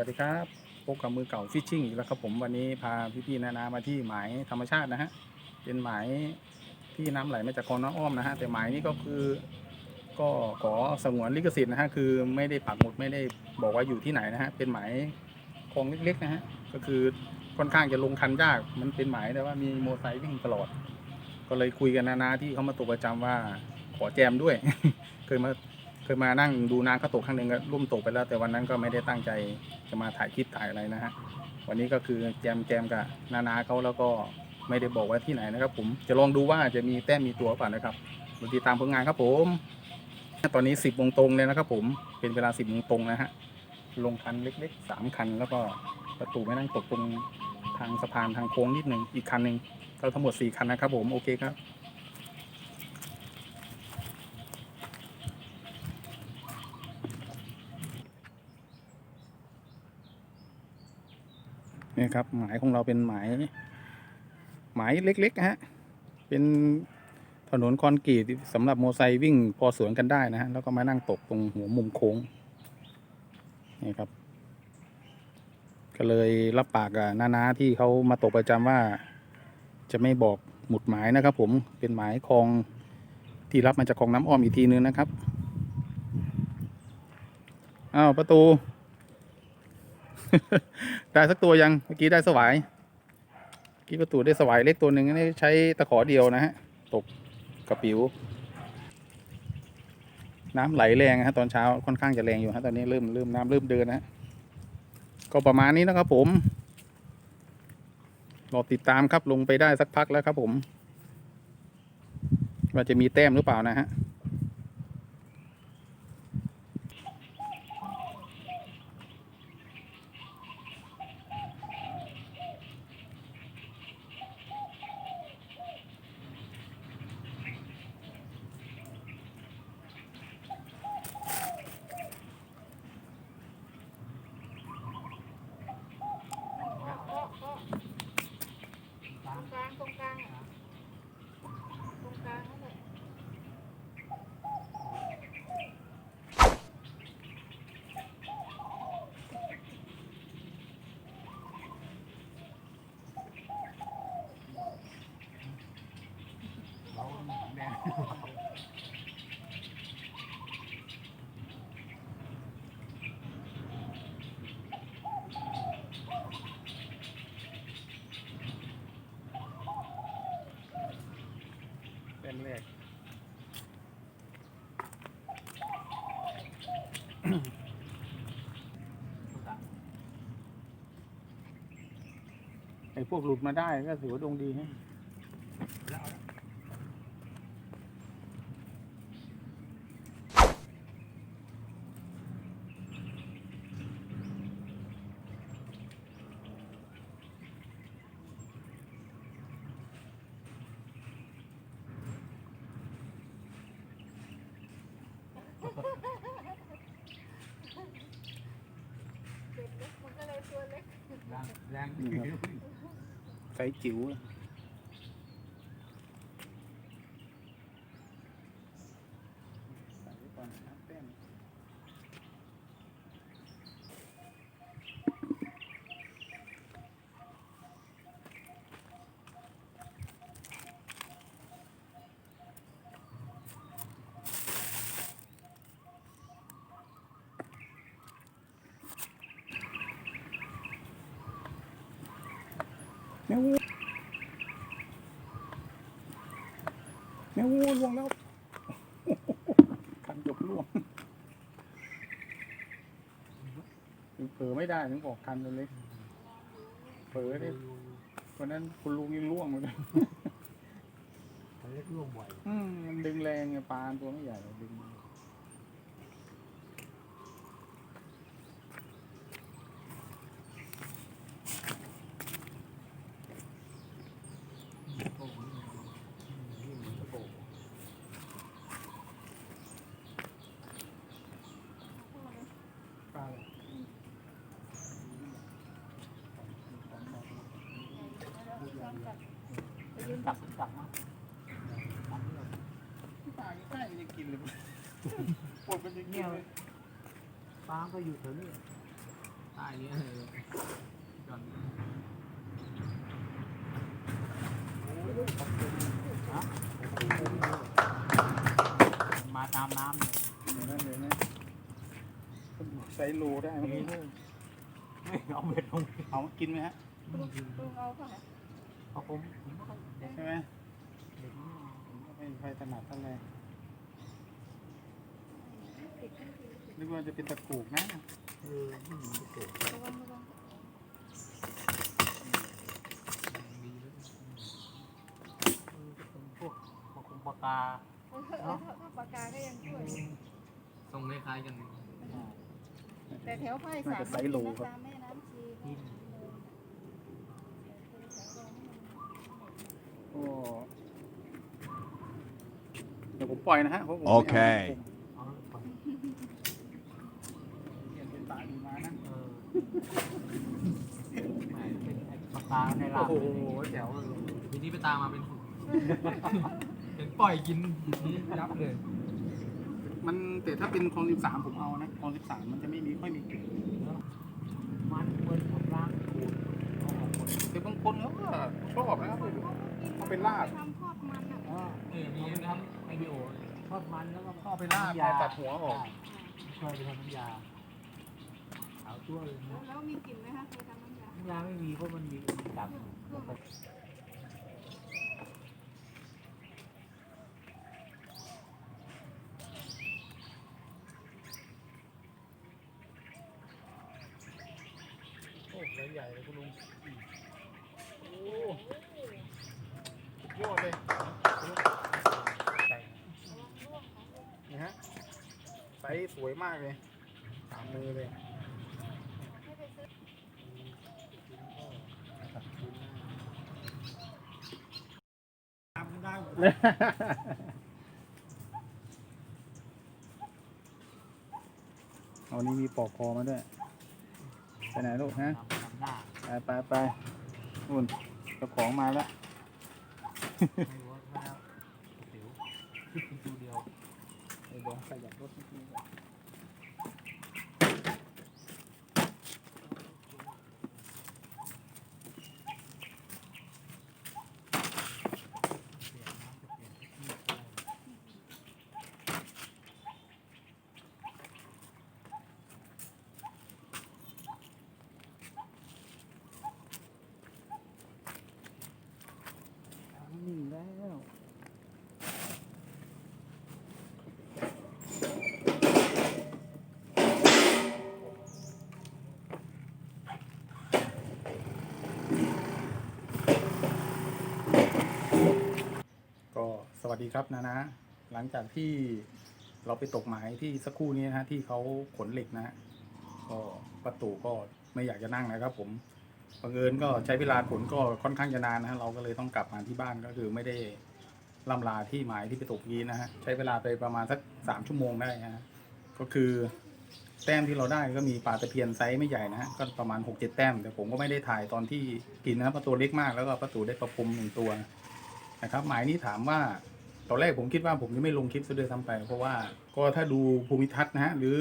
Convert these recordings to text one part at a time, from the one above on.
สวัสดีครับพบกับมือเก่าฟิชชิ่งอีกแล้วครับผมวันนี้พาพี่ๆนานามาที่หมายธรรมชาตินะฮะเป็นหมายที่น้ำไหลมาจากคลองน้ำอ้อมนะฮะแต่หมายนี้ก็คือ ก็ขอสงวนลิขสิทธิ์นะฮะคือไม่ได้ปักหมุดไม่ได้บอกว่าอยู่ที่ไหนนะฮะเป็นหมายคลองเล็กๆนะฮะก็คือค่อนข้างจะลงทันยากมันเป็นหมายแต่ว่ามีโมไซค์วิ่งตลอด ก็เลยคุยกันนานาที่เขามาตกประจำว่าขอแจมด้วย เคยมา เคยมานั่งดูน้ำเขาตกครั้งหนึ่งก็ร่วมตกไปแล้ว แต่วันนั้นก็ไม่ได้ตั้งใจจะมาถ่ายคลิปถ่ายอะไรนะฮะวันนี้ก็คือแจมแจมกับนานาเขาแล้วก็ไม่ได้บอกว่าที่ไหนนะครับ ผมจะลองดูว่าจะมีแต้มมีตัวเปล่านะครับมาติดตามผลงานครับผม ตอนนี้สิบโมงตรงเลยนะครับ ผมเป็นเวลาสิบโมงตรงนะฮะลงคันเล็กๆสามคัน แล้วก็ประตูไม่นั่งตกตรงทางสะพานทางโค้งนิดหนึ่งอีกคันหนึ่งก็ทั้งหมดสี่คันนะครับ ผมโอเคครับ นี่ครับหมายของเราเป็นหมายหมายเล็กๆนะฮะเป็นถนนคอนกรีตสำหรับโมไซค์วิ่งพอสวนกันได้นะฮะแล้วก็มานั่งตกตรงหัวมุมโค้งนี่ครับ ก็เลยรับปากกับนานาที่เขามาตกประจำว่า จะไม่บอกหมุดหมายนะครับ ผมเป็นหมายคลองที่รับมาจากคลองน้ำอ้อมอีกทีนึงนะครับอ้าวประตู ได้สักตัวยังเมื่อกี้ได้สวายเมื่อกี้ประตูได้สวายเล็กตัวหนึ่งนนี่ใช้ตะขอเดียวนะฮะตกกระปิว น้ำไหลแรงนะฮะตอนเช้าค่อนข้างจะแรงอยู่ฮะตอนนี้เริ่มเริ่มน้ำเริ่มเดินนะฮะก็ประมาณนี้นะครับผมรอติดตามครับลงไปได้สักพักแล้วครับผม ว่าจะมีแต้มหรือเปล่านะฮะ ตรงกลางตรงกลางอะตรงกลางนั่นแหละ เป็นแรก ไอ้พวกหลุดมาได้ก็ถือว่าดวงดีฮะเด็กเล็กมันก็เลยตัวเล็ก แรงนี่ครับไซส์จิ๋วใส่ไว้ก่อนนะครับแต้ม แมว แมวล่วงแล้วคันจบล่วงเผลอไม่ได้ถึงบอกคันตัวเล็กเผลอได้วันนั้นคุณลุงยังล่วงเหมือนกันเล็กร่วงบ่อยอืมมันดึงแรงไงปลาตัวไม่ใหญ่หรอกดึง อนจับไปนจับจับมาป่าใกล้ๆยังกินเลยปวดกันยังกิเลยป้าก็อยู่แถวนี้ตายเนี้ยเลยก่อนมาตามน้ำเลยเดี๋ยวนะเดี๋ยวนใส่รูได้ไหมไม่เอาเบ็ดลงเอากินไหมฮะลุงเอาค่ะ เพราผมผมไม่ค่อยเด็กใช่ไหมเด็กนี่ผมก็ไม่ค่อยถนัดเท่าไหร่นึกว่าจะเป็นตะกูกนะเออไม่เกิดระวังระวังมีแล้วเออเป็นพวกปาคงปากาเออเออถ้าถ้าปากกาก็ยังช่วยทรงคล้ายๆกัน แต่แถวภาคอีสานเขากินะตามแม่น้ำชี กิน ก็เดี๋ยวผมปล่อยนะฮะเพราะผมไม่โอเค เอาแล้วก่อนเปลี่ยนเป็นปลาดีมานะเออแหมเป็นไอ้ปลากาในโอ้ลาบโหแจ๋วเลยทีนี้ไปตามมาเป็นฝูงเห็นปล่อยกินนี่ยับเลยมันแต่ถ้าเป็นคลองสิบสามผมเอานะคลองสิบสามมันจะไม่มีค่อยมีกลิ่นมันเหมือนกับล้างขูดเอาออกหมดแต่บางคนเขาก็ชอบนะครับเอา ไปลาบทำทอดมันอะอ่าเออมีเอาไปนะทำไอเดีโอทอดมันแล้วก็เอาไปลาบน้ำยาเอาตัดหัวออกช่วยไปทำน้ำยาขาวตัวเลยแล้วนะแล้วมีกลิ่นไหมคะเคยทำน้ำยาน้ำยาไม่มีเพราะมันมีจับโอ้ใหญ่เลยคุณลุง โอ้ สุดยอดเลยใส่นี่ฮะไซส์สวยมากเลยสามมือเลยให้ไปซื้อทำได้หมดเอานี่มีปอกคอมาด้วย ไปไหนลูกฮะทำทำหน้าไปไปไปนู่นเจ้าของมาแล้ว ไม่รู้ว่าแล้วติ๋วตัวเดียวเดี๋ยวขยับรถนิดนึง เปลี่ยนน้ำจะเปลี่ยนที่ได้ นี่แล้วก็ สวัสดีครับนะนะ หลังจากที่เราไปตกหมายที่สักครู่นี้นะฮะที่เขาขนเหล็กนะฮะก็ประตูก็ไม่อยากจะนั่งนะครับ ผมบังเอิญก็ใช้เวลาขนก็ค่อนข้างจะนานนะฮะเราก็เลยต้องกลับมาที่บ้านก็คือไม่ได้ล่ำลาที่หมายที่ไปตกยีนะฮะใช้เวลาไปประมาณสักสามชั่วโมงได้นะฮะก็คือแต้มที่เราได้ก็มีปลาตะเพียนไซส์ไม่ใหญ่นะฮะก็ประมาณหกเจ็ดแต้มแต่ผมก็ไม่ได้ถ่ายตอนที่กินนะประตูเล็กมากแล้วก็ประตูได้ประพรมหนึ่งตัว นะครับหมายนี้ถามว่าตอนแรกผมคิดว่าผมจะไม่ลงคลิปซะด้วยซ้ำไป เพราะว่าก็ถ้าดูภูมิทัศน์นะฮะหรือ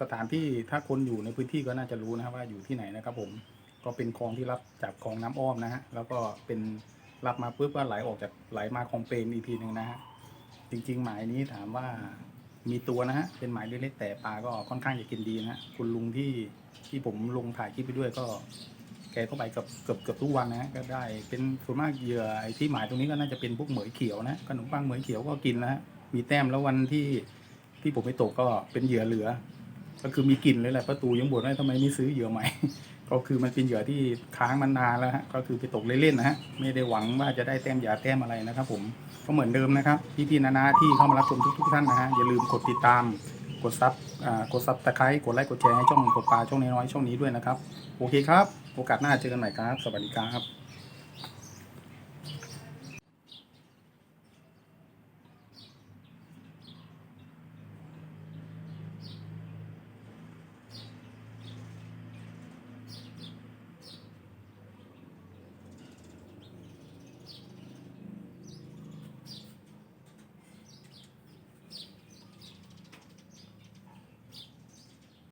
สถานที่ถ้าคนอยู่ในพื้นที่ก็น่าจะรู้นะครับว่าอยู่ที่ไหนนะครับผมก็เป็นคลองที่รับจากคลองน้ำอ้อมนะฮะแล้วก็เป็นรับมาปุ๊บก็ไหลออกจากไหลมาคลองเปรมอีกทีหนึ่งนะฮะจริง ๆ หมายนี้ถามว่ามีตัวนะฮะเป็นหมายเล็กๆแต่ปลาก็ค่อนข้างจะกินดีนะฮะคุณลุงที่ที่ผมลงถ่ายคลิปไปด้วยก็ แกก็ไปเกือบเกือบเกือบทุกวันนะฮะก็ได้เป็นส่วนมากเหยื่อไอ้ที่หมายตรงนี้ก็น่าจะเป็นพวกเหมยเขียวนะขนมปังเหมยเขียวก็กินแล้วมีแต้มแล้ววันที่ที่ผมไปตกก็เป็นเหยื่อเหลือ ก็คือมีกลิ่นเลยแหละประตูยังบ่นว่าทำไมไม่ซื้อเหยื่อใหม่ ก็คือมันเป็นเหยื่อที่ค้างมันนานแล้วฮะก็คือไปตกเล่นๆนะฮะไม่ได้หวังว่าจะได้แต้มหยาแต้มอะไรนะครับผมก็เหมือนเดิมนะครับพี่ๆนานาที่เข้ามารับชมทุกๆท่านนะฮะอย่าลืมกดติดตามกดซับอ่ากดซับตะไคร้กดไลค์กดแชร์ให้ช่องตกปลาช่องน้อยๆช่องนี้ด้วยนะครับ โอเคครับ โอกาสหน้าเจอกันใหม่ครับ สวัสดีครับ